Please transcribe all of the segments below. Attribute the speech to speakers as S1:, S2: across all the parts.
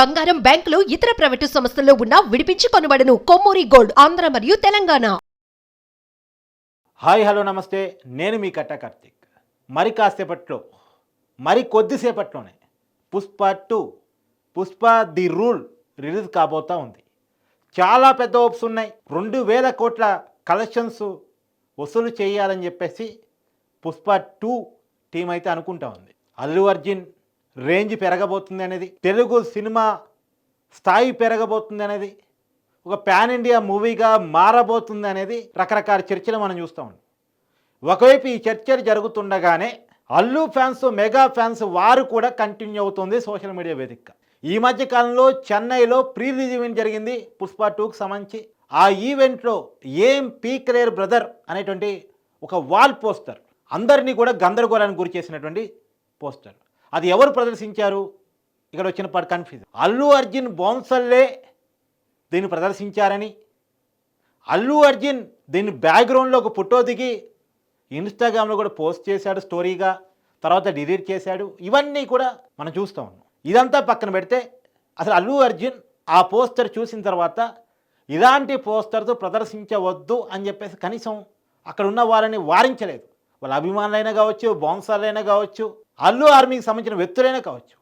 S1: బంగారం బ్యాంకులు ఇతర ప్రైవేటు సంస్థల్లో ఉన్న విడిపించి కొనబడను కొమ్మూరి గోల్డ్ ఆంధ్ర మరియు తెలంగాణ.
S2: హాయ్ హలో నమస్తే. నేను మీ కట్ట కార్తిక్. మరి కాసేపట్లో మరి కొద్దిసేపట్లోనే Pushpa two Pushpa the rule release కాబోతా ఉంది. చాలా పెద్ద ఓప్స్ ఉన్నాయి. రెండు వేల కోట్ల కలెక్షన్స్ వసూలు చేయాలని చెప్పేసి పుష్ప టూ టీం అయితే అనుకుంటా ఉంది. అల్లు అర్జున్ రేంజ్ పెరగబోతుంది అనేది తెలుగు సినిమా స్థాయి పెరగబోతుంది అనేది ఒక పాన్ ఇండియా మూవీగా మారబోతుంది అనేది రకరకాల చర్చలు మనం చూస్తూ ఉన్నాం. ఒకవైపు ఈ చర్చలు జరుగుతుండగానే అల్లు ఫ్యాన్స్ మెగా ఫ్యాన్స్ వారు కూడా కంటిన్యూ అవుతుంది సోషల్ మీడియా వేదిక. ఈ మధ్య కాలంలో చెన్నైలో ప్రీ రిలీజ్ ఈవెంట్ జరిగింది పుష్ప టూకి సంబంధించి. ఆ ఈవెంట్లో ఏం పీక్ రేర్ బ్రదర్ అనేటువంటి ఒక వాల్ పోస్టర్ అందరినీ కూడా గందరగోళానికి గురి చేసినటువంటి పోస్టర్. అది ఎవరు ప్రదర్శించారు? ఇక్కడ వచ్చిన పాటు కన్ఫ్యూజ్ అల్లు అర్జున్ బౌన్సల్లే దీన్ని ప్రదర్శించారని. అల్లు అర్జున్ దీన్ని బ్యాక్గ్రౌండ్లో ఒక ఫోటో దిగి ఇన్స్టాగ్రామ్లో కూడా పోస్ట్ చేశాడు స్టోరీగా తర్వాత డిలీట్ చేశాడు. ఇవన్నీ కూడా మనం చూస్తూ ఉన్నాం. ఇదంతా పక్కన పెడితే అసలు అల్లు అర్జున్ ఆ పోస్టర్ చూసిన తర్వాత ఇలాంటి పోస్టర్తో ప్రదర్శించవద్దు అని చెప్పేసి కనీసం అక్కడ ఉన్న వాళ్ళని వారించలేదు. వాళ్ళ అభిమానులైనా కావచ్చు బౌన్సర్లైనా కావచ్చు అల్లు ఆర్మీకి సంబంధించిన వ్యక్తులైనా కావచ్చు.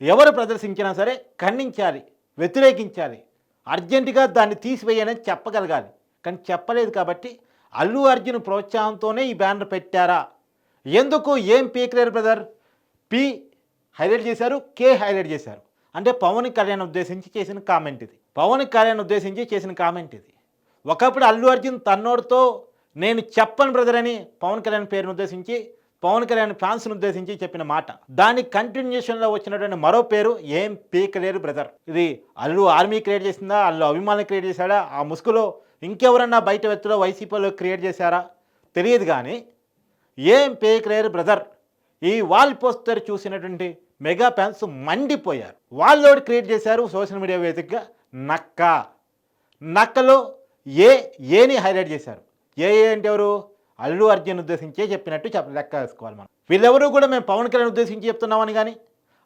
S2: ఎవరు ప్రదర్శించినా సరే ఖండించాలి వ్యతిరేకించాలి. అర్జెంటుగా దాన్ని తీసివేయని చెప్పగలగాలి. కానీ చెప్పలేదు కాబట్టి అల్లు అర్జున్ ప్రోత్సాహంతోనే ఈ బ్యానర్ పెట్టారా? ఎందుకు? ఏం పీకలేరు బ్రదర్? పి హైలైట్ చేశారు కే హైలైట్ చేశారు. అంటే పవన్ కళ్యాణ్ ఉద్దేశించి చేసిన కామెంట్ ఇది. పవన్ కళ్యాణ్ ఉద్దేశించి చేసిన కామెంట్ ఇది. ఒకప్పుడు అల్లు అర్జున్ తన్నోడితో నేను చెప్పను బ్రదర్ అని పవన్ కళ్యాణ్ పేరును ఉద్దేశించి పవన్ కళ్యాణ్ ఫ్యాన్స్ను ఉద్దేశించి చెప్పిన మాట. దాని కంటిన్యూషన్లో వచ్చినటువంటి మరో పేరు ఏం పీకలేరు బ్రదర్ ఇది అల్లు ఆర్మీ క్రియేట్ చేసిందా అల్లు అభిమానులు క్రియేట్ చేశాడా ఆ ముసుగులో ఇంకెవరన్నా బయట వ్యక్తులు వైసీపీలో క్రియేట్ చేశారా? తెలియదు కానీ ఏం పీకలేరు బ్రదర్ ఈ వాల్ పోస్టర్ చూసినటువంటి మెగా ఫ్యాన్స్ మండిపోయారు. వాళ్ళు ఒకటి క్రియేట్ చేశారు సోషల్ మీడియా వేదికగా నక్క. నక్కలో ఏ ఏని హైలైట్ చేశారు? ఏ ఏ అంటే ఎవరు? అల్లు అర్జున్ ఉద్దేశించే చెప్పినట్టు చెప్ప లెక్క వేసుకోవాలి మనం. వీళ్ళెవరూ కూడా మేము పవన్ కళ్యాణ్ ఉద్దేశించి చెప్తున్నామని కానీ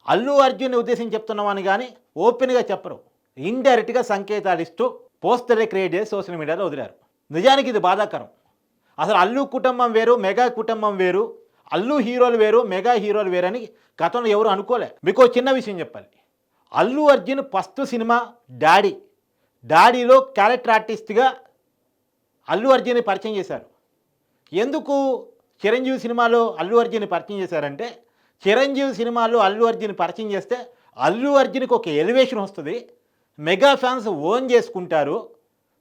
S2: అల్లు అర్జున్ ఉద్దేశించి చెప్తున్నామని కానీ ఓపెన్గా చెప్పరు. ఇండైరెక్ట్గా సంకేతాలు ఇస్తూ పోస్టరే క్రియేట్ చేసి సోషల్ మీడియాలో వదిలారు. నిజానికి ఇది బాధాకరం. అసలు అల్లు కుటుంబం వేరు మెగా కుటుంబం వేరు అల్లు హీరోలు వేరు మెగా హీరోలు వేరు అని గతంలో ఎవరు అనుకోలే. మీకు చిన్న విషయం చెప్పాలి. Allu Arjun first cinema Daddy. డాడీలో character ఆర్టిస్ట్గా అల్లు అర్జున్ని పరిచయం చేశారు. ఎందుకు చిరంజీవి సినిమాలో అల్లు అర్జున్ పరిచయం చేశారంటే చిరంజీవి సినిమాలో అల్లు అర్జున్ పరిచయం చేస్తే అల్లు అర్జున్కి ఒక ఎలివేషన్ వస్తుంది. మెగా ఫ్యాన్స్ ఓన్ చేసుకుంటారు.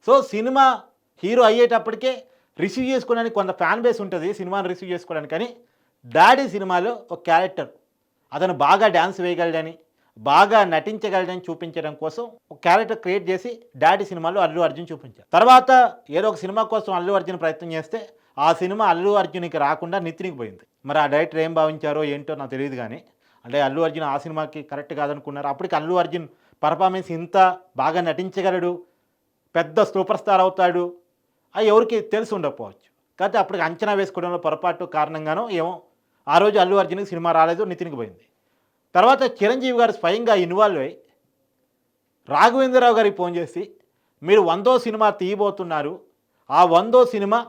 S2: సో సినిమా హీరో అయ్యేటప్పటికే రిసీవ్ చేసుకోవడానికి కొంత ఫ్యాన్ బేస్ ఉంటుంది సినిమాను రిసీవ్ చేసుకోవడానికి. కానీ డాడీ సినిమాలో ఒక క్యారెక్టర్ అతను బాగా డ్యాన్స్ వేయగలడని బాగా నటించగలడని చూపించడం కోసం ఒక క్యారెక్టర్ క్రియేట్ చేసి డాడీ సినిమాలో అల్లు అర్జున్ చూపించారు. తర్వాత ఏదో ఒక సినిమా కోసం అల్లు అర్జున్ ప్రయత్నం చేస్తే ఆ సినిమా అల్లు అర్జున్కి రాకుండా నితినికి పోయింది. మరి ఆ డైరెక్టర్ ఏం భావించారో ఏంటో నాకు తెలియదు కానీ అంటే అల్లు అర్జున్ ఆ సినిమాకి కరెక్ట్ కాదనుకున్నారు. అప్పటికి అల్లు అర్జున్ పర్ఫార్మెన్స్ ఇంత బాగా నటించగలడు పెద్ద సూపర్ స్టార్ అవుతాడు అది ఎవరికి తెలిసి ఉండకపోవచ్చు. కాబట్టి అప్పటికి అంచనా వేసుకోవడంలో పొరపాటు కారణంగానో ఏమో ఆ రోజు అల్లు అర్జున్కి సినిమా రాలేదు నితిన్కి పోయింది. తర్వాత చిరంజీవి గారు స్వయంగా ఇన్వాల్వ్ అయ్యి రాఘవేంద్రరావు గారికి ఫోన్ చేసి మీరు వందో సినిమా తీయబోతున్నారు. ఆ వందో సినిమా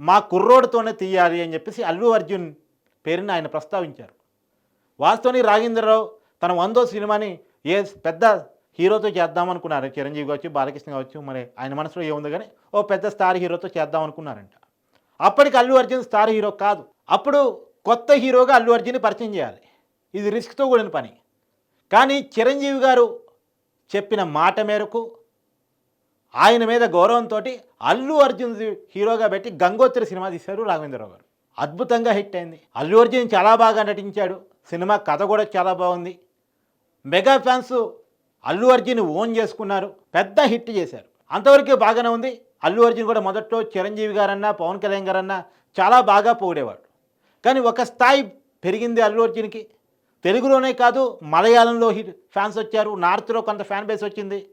S2: మా కుర్రోడితోనే తీయాలి అని చెప్పేసి అల్లు అర్జున్ పేరుని ఆయన ప్రస్తావించారు. వాస్తవానికి రాఘవేంద్రరావు తన వందో సినిమాని ఏ పెద్ద హీరోతో చేద్దామనుకున్నారు చిరంజీవి కావచ్చు బాలకృష్ణ కావచ్చు మరి ఆయన మనసులో ఏముంది కానీ ఓ పెద్ద స్టార్ హీరోతో చేద్దాం అనుకున్నారంట. అప్పటికి అల్లు అర్జున్ స్టార్ హీరో కాదు. అప్పుడు కొత్త హీరోగా అల్లు అర్జున్ని పరిచయం చేయాలి. ఇది రిస్క్తో కూడిన పని. కానీ చిరంజీవి గారు చెప్పిన మాట మేరకు ఆయన మీద గౌరవంతో అల్లు అర్జున్ హీరోగా పెట్టి గంగోత్రి సినిమా తీశారు రాఘవేంద్రరావు గారు. అద్భుతంగా హిట్ అయింది. అల్లు అర్జున్ చాలా బాగా నటించాడు. సినిమా కథ కూడా చాలా బాగుంది. Mega fans Allu Arjun own చేసుకున్నారు. పెద్ద హిట్ చేశారు. అంతవరకు బాగానే ఉంది. అల్లు అర్జున్ కూడా మొదట్లో చిరంజీవి గారన్నా పవన్ కళ్యాణ్ గారన్నా చాలా బాగా పొగిడేవాడు. కానీ ఒక స్థాయి పెరిగింది అల్లు అర్జున్కి. తెలుగులోనే కాదు మలయాళంలో హిట్ ఫ్యాన్స్ వచ్చారు. నార్త్లో కొంత ఫ్యాన్ బేస్ వచ్చింది.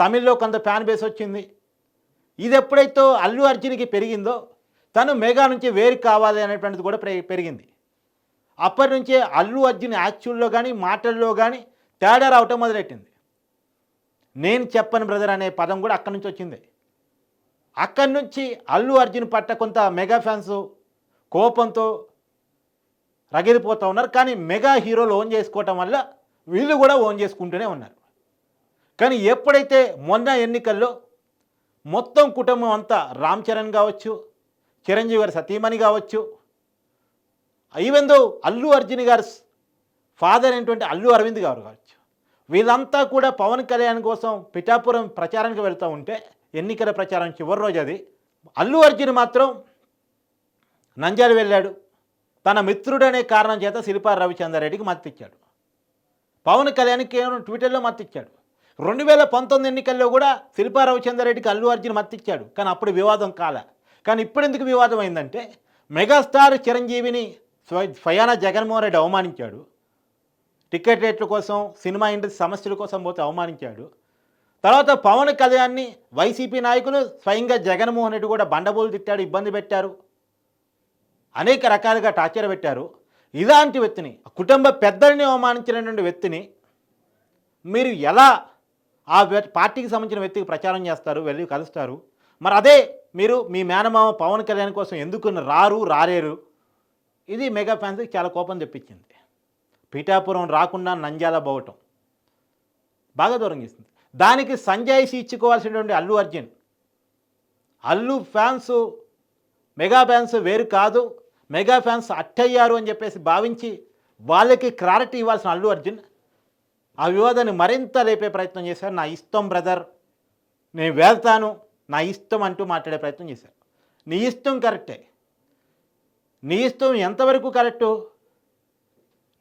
S2: తమిళ్ళో కొంత ఫ్యాన్ బేస్ వచ్చింది. ఇది ఎప్పుడైతే అల్లు అర్జున్కి పెరిగిందో తను మెగా నుంచి వేరు కావాలి అనేటువంటిది కూడా పెరిగింది. అప్పటి నుంచే అల్లు అర్జున్ యాక్చువల్లో కానీ మాటల్లో కానీ తేడా రావటం మొదలెట్టింది. నేను చెప్పను బ్రదర్ అనే పదం కూడా అక్కడి నుంచి వచ్చింది. అక్కడి నుంచి అల్లు అర్జున్ పట్ట కొంత మెగా ఫ్యాన్స్ కోపంతో రగిలిపోతూ ఉన్నారు. కానీ మెగా హీరోలు ఓన్ చేసుకోవటం వల్ల వీళ్ళు కూడా ఓన్ చేసుకుంటూనే ఉన్నారు. కానీ ఎప్పుడైతే మొన్న ఎన్నికల్లో మొత్తం కుటుంబం అంతా రామ్ చరణ్ కావచ్చు చిరంజీవి గారి సతీమణి కావచ్చు ఈవెన్ దో అల్లు అర్జున్ గారి ఫాదర్ అయినటువంటి అల్లు అరవింద్ గారు కావచ్చు వీళ్ళంతా కూడా పవన్ కళ్యాణ్ కోసం పిఠాపురం ప్రచారానికి వెళ్తూ ఉంటే ఎన్నికల ప్రచారం చివరి రోజు అది అల్లు అర్జున్ మాత్రం నంద్యాల వెళ్ళాడు. తన మిత్రుడనే కారణం చేత శిల్పా రవిచంద్రారెడ్డికి మద్దతిచ్చాడు. పవన్ కళ్యాణ్కి కేవలం ట్విట్టర్లో మద్దతిచ్చాడు. రెండు వేల పంతొమ్మిది ఎన్నికల్లో కూడా శిల్పారావు చంద్రరెడ్డికి అల్లు అర్జున్ మత్తిచ్చాడు. కానీ అప్పుడు వివాదం కాలే. కానీ ఇప్పుడు ఎందుకు వివాదం అయిందంటే మెగాస్టార్ చిరంజీవిని స్వయాన జగన్మోహన్ రెడ్డి అవమానించాడు. టికెట్ రేట్ల కోసం సినిమా ఇండస్ట్రీ సమస్యల కోసం పోతే అవమానించాడు. తర్వాత పవన్ కళ్యాణ్ని వైసీపీ నాయకులు స్వయంగా జగన్మోహన్ రెడ్డి కూడా బండబోలు తిట్టాడు ఇబ్బంది పెట్టారు. అనేక రకాలుగా టార్చర్ పెట్టారు. ఇలాంటి వ్యక్తిని కుటుంబ పెద్దల్ని అవమానించినటువంటి వ్యక్తిని మీరు ఎలా ఆ పార్టీకి సంబంధించిన వ్యక్తికి ప్రచారం చేస్తారు వెళ్ళి కలుస్తారు. మరి అదే మీరు మీ మేనమామ పవన్ కళ్యాణ్ కోసం ఎందుకు రారు రారేరు ఇది మెగా ఫ్యాన్స్కి చాలా కోపం తెప్పించింది. పీఠాపురం రాకుండా నంజాల పోవటం. బాగా దూరం చేసింది. దానికి సంజాయిషి ఇచ్చుకోవాల్సినటువంటి Allu Arjun. Allu fans mega fans వేరు కాదు. మెగా ఫ్యాన్స్ అట్టయ్యారు అని చెప్పేసి భావించి వాళ్ళకి క్లారిటీ ఇవ్వాల్సిన అల్లు అర్జున్ ఆ వివాదాన్ని మరింత లేపే ప్రయత్నం చేశారు. నా ఇష్టం బ్రదర్. నేను వెళ్తాను. నా ఇష్టం అంటూ మాట్లాడే ప్రయత్నం చేశారు. నీ ఇష్టం కరెక్టే. నీ ఇష్టం ఎంతవరకు కరెక్టు?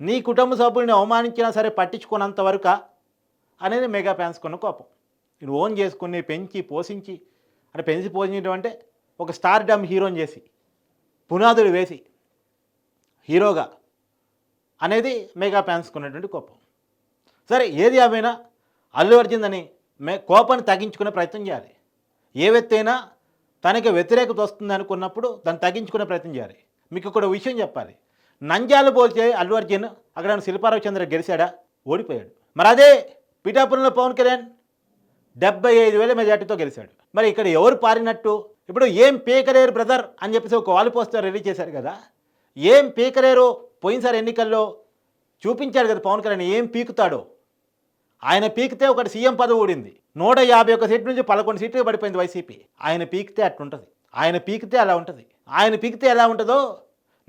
S2: నీ కుటుంబ సభ్యుల్ని అవమానించినా సరే పట్టించుకున్నంత వరక అనేది మెగా ఫ్యాన్స్ కొన్న కోపం. నేను ఓన్ చేసుకుని పెంచి పోషించి అంటే పెంచి పోషించడం అంటే ఒక స్టార్ డమ్ హీరోని చేసి పునాదులు వేసి హీరోగా అనేది మెగా ఫ్యాన్స్ కొన్నటువంటి కోపం. సరే ఏది ఏమైనా అల్లు అర్జున్ అని మే కోపాన్ని తగ్గించుకునే ప్రయత్నం చేయాలి. ఏ వ్యక్తి అయినా తనకి వ్యతిరేకత వస్తుంది అనుకున్నప్పుడు దాన్ని తగ్గించుకునే ప్రయత్నం చేయాలి. మీకు ఇక్కడ విషయం చెప్పాలి. నంజాలు పోల్చే అల్లు అర్జున్ అక్కడ శిల్పారావు చంద్ర గెలిచాడా? ఓడిపోయాడు. మరి అదే పిఠాపురంలో పవన్ కళ్యాణ్ డెబ్బై ఐదు వేల మెజార్టీతో గెలిచాడు. మరి ఇక్కడ ఎవరు పారినట్టు? ఇప్పుడు ఏం పీకలేరు బ్రదర్ అని చెప్పేసి ఒక వాల్ పోస్టర్ రిలీజ్ చేశారు కదా. ఏం పీకలేరు పోయినసారి ఎన్నికల్లో చూపించాడు కదా పవన్ కళ్యాణ్ ఏం పీకుతాడో? ఆయన పీకితే ఒకటి సీఎం పదవి ఊడింది. నూట యాభై ఒక్క సీట్ నుంచి పదకొండు సీట్లు పడిపోయింది వైసీపీ. ఆయన పీకితే అట్లుంటుంది. ఆయన పీకితే అలా ఉంటుంది. ఆయన పీకితే ఎలా ఉంటుందో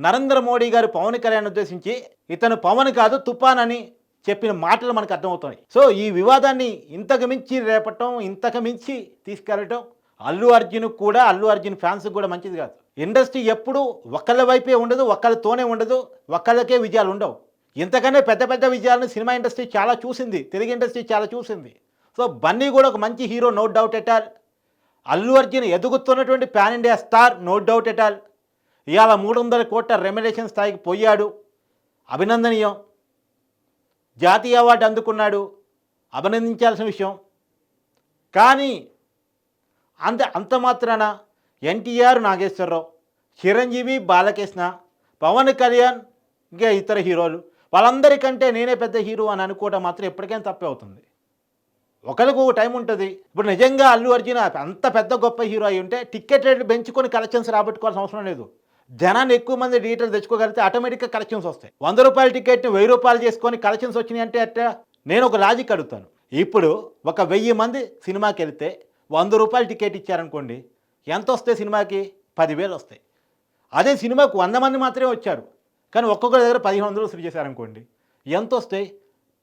S2: నరేంద్ర మోడీ గారు పవన్ కళ్యాణ్ ఉద్దేశించి ఇతను పవన్ కాదు తుపాన్ అని చెప్పిన మాటలు మనకు అర్థమవుతున్నాయి. సో ఈ వివాదాన్ని ఇంతకు మించి రేపటం ఇంతకు మించి తీసుకెళ్ళటం అల్లు అర్జున్ కూడా అల్లు అర్జున్ ఫ్యాన్స్కి కూడా మంచిది కాదు. ఇండస్ట్రీ ఎప్పుడు ఒకళ్ళ వైపే ఉండదు ఒకళ్ళతోనే ఉండదు ఒకళ్ళకే విజయాలు ఉండవు. ఇంతకన్నా పెద్ద పెద్ద విజయాలను సినిమా ఇండస్ట్రీ చాలా చూసింది తెలుగు ఇండస్ట్రీ చాలా చూసింది. సో బన్నీ కూడా ఒక మంచి hero no doubt at all. Allu Arjun ఎదుగుతున్నటువంటి pan India star no doubt at all. ఇవాళ మూడు వందల కోట్ల రెమ్యులేషన్ స్థాయికి పోయాడు. అభినందనీయం. జాతీయ అవార్డు అందుకున్నాడు. అభినందించాల్సిన విషయం. కానీ అంత అంత మాత్రాన ఎన్టీఆర్ నాగేశ్వరరావు చిరంజీవి బాలకృష్ణ పవన్ కళ్యాణ్ ఇంకా ఇతర హీరోలు వాళ్ళందరికంటే నేనే పెద్ద హీరో అని అనుకోవడం మాత్రం ఎప్పటికైనా తప్పే అవుతుంది. ఒకరికి ఒక టైం ఉంటుంది. ఇప్పుడు నిజంగా అల్లు అర్జున్ అంత పెద్ద గొప్ప హీరో అయి ఉంటే టికెట్ రేట్లు పెంచుకొని కలెక్షన్స్ రాబట్టుకోవాల్సిన అవసరం లేదు. జనాన్ని ఎక్కువ మంది డీటెయిల్ తెచ్చుకోగలిగితే ఆటోమేటిక్గా కలెక్షన్స్ వస్తాయి. వంద రూపాయల టికెట్ని వెయ్యి రూపాయలు చేసుకొని కలెక్షన్స్ వచ్చినాయి అంటే అట్టా నేను ఒక లాజిక్ అడుగుతాను. ఇప్పుడు ఒక వెయ్యి మంది సినిమాకి వెళ్తే వంద రూపాయల టికెట్ ఇచ్చారనుకోండి ఎంత వస్తాయి సినిమాకి? పదివేలు వస్తాయి. అదే సినిమాకు వంద మంది మాత్రమే వచ్చారు. కానీ ఒక్కొక్కరి దగ్గర పదిహేను వందలు వసూలు చేశారనుకోండి. ఎంత వస్తాయి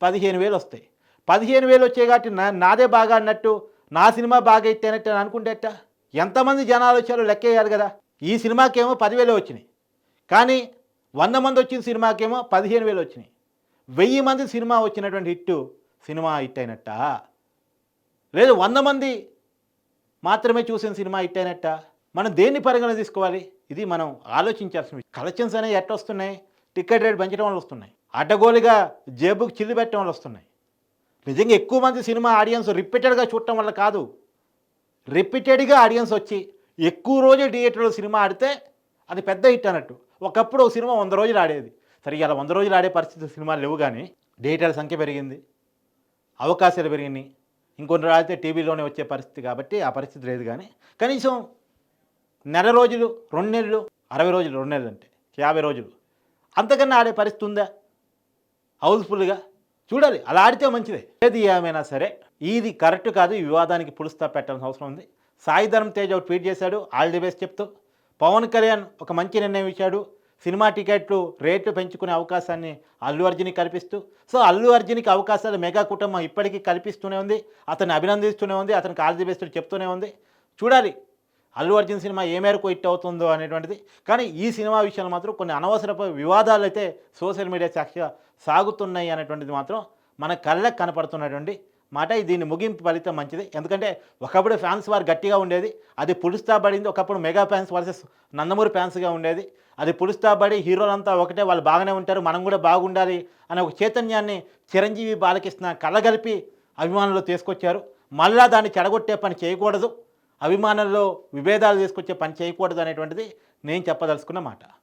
S2: పదిహేను వేలు వస్తాయి పదిహేను వేలు వచ్చాయి కాబట్టి నా నాదే బాగా అన్నట్టు నా సినిమా బాగా అయితేనట్టు అని అనుకుంటే ఎంతమంది జనాలు వచ్చారో లెక్కేయాలి కదా? ఈ సినిమాకేమో పదివేలు వచ్చినాయి. కానీ వంద మంది వచ్చిన సినిమాకేమో పదిహేను వేలు వచ్చినాయి. వెయ్యి మంది సినిమా వచ్చినటువంటి హిట్ సినిమా హిట్ అయినట్ట? లేదు వంద మంది మాత్రమే చూసిన సినిమా హిట్ అయినట్ట? మనం దేన్ని పరిగణన తీసుకోవాలి? ఇది మనం ఆలోచించాల్సిన విషయం. కలెక్షన్స్ అనేవి ఎట్ట వస్తున్నాయి? టికెట్ రేట్ పెంచడం వల్ల వస్తున్నాయి. అడ్డగోలుగా జేబుకి చిల్లు పెట్టడం వల్ల వస్తున్నాయి. నిజంగా ఎక్కువ మంది సినిమా ఆడియన్స్ రిపీటెడ్గా చూడటం వల్ల కాదు. రిపీటెడ్గా ఆడియన్స్ వచ్చి ఎక్కువ రోజులు థియేటర్లో సినిమా ఆడితే అది పెద్ద హిట్ అన్నట్టు. ఒకప్పుడు ఒక సినిమా వంద రోజులు ఆడేది. సరే ఇలా వంద రోజులు ఆడే పరిస్థితి సినిమాలు లేవు కానీ థియేటర్ల సంఖ్య పెరిగింది. అవకాశాలు పెరిగినాయి. ఇంకొన్ని రోజులు అయితే టీవీలోనే వచ్చే పరిస్థితి కాబట్టి ఆ పరిస్థితి లేదు కానీ కనీసం నెల రోజులు రెండు నెలలు అరవై రోజులు రెండు నెలలు అంటే యాభై రోజులు. అంతకన్నా ఆడే పరిస్థితి ఉందా? హౌస్ఫుల్గా? చూడాలి అలా ఆడితే మంచిదే. ఏది ఏమైనా సరే ఇది కరెక్ట్ కాదు ఈ వివాదానికి పులుస్తా పెట్టాల్సిన అవసరం ఉంది. సాయి ధర్మ తేజ్ ఒక ట్వీట్ చేశాడు ఆల్ ది బెస్ట్ చెప్తూ. పవన్ కళ్యాణ్ ఒక మంచి నిర్ణయం ఇచ్చాడు సినిమా టికెట్లు రేట్లు పెంచుకునే అవకాశాన్ని అల్లు అర్జున్కి కల్పిస్తూ. సో అల్లు అర్జున్కి అవకాశాలు మెగా కుటుంబం ఇప్పటికీ కల్పిస్తూనే ఉంది అతన్ని అభినందిస్తూనే ఉంది అతనికి ఆల్ ది బెస్ట్ చెప్తూనే ఉంది. చూడాలి అల్లు అర్జున్ సినిమా ఏ మేరకు హిట్ అవుతుందో అనేటువంటిది. కానీ ఈ సినిమా విషయంలో మాత్రం కొన్ని అనవసరపు వివాదాలు అయితే సోషల్ మీడియా సాక్షిగా సాగుతున్నాయి అనేటువంటిది మాత్రం మన కళ్ళకు కనపడుతున్నటువంటి మాట. దీని ముగింపు ఫలితం మంచిది. ఎందుకంటే ఒకప్పుడు ఫ్యాన్స్ వారు గట్టిగా ఉండేది. అది పులుస్తా పడింది. ఒకప్పుడు మెగా ఫ్యాన్స్ వర్సెస్ నందమూరి ఫ్యాన్స్గా ఉండేది. అది పులుస్తా పడి హీరోలంతా ఒకటే వాళ్ళు బాగానే ఉంటారు మనం కూడా బాగుండాలి అనే ఒక చైతన్యాన్ని చిరంజీవి బాలకృష్ణ కలగలిపి అభిమానులు తీసుకొచ్చారు. మళ్ళా దాన్ని చెడగొట్టే పని చేయకూడదు. అభిమానుల్లో విభేదాలు తీసుకొచ్చే పని చేయకూడదు అనేటువంటిది నేను చెప్పదలుచుకున్న మాట.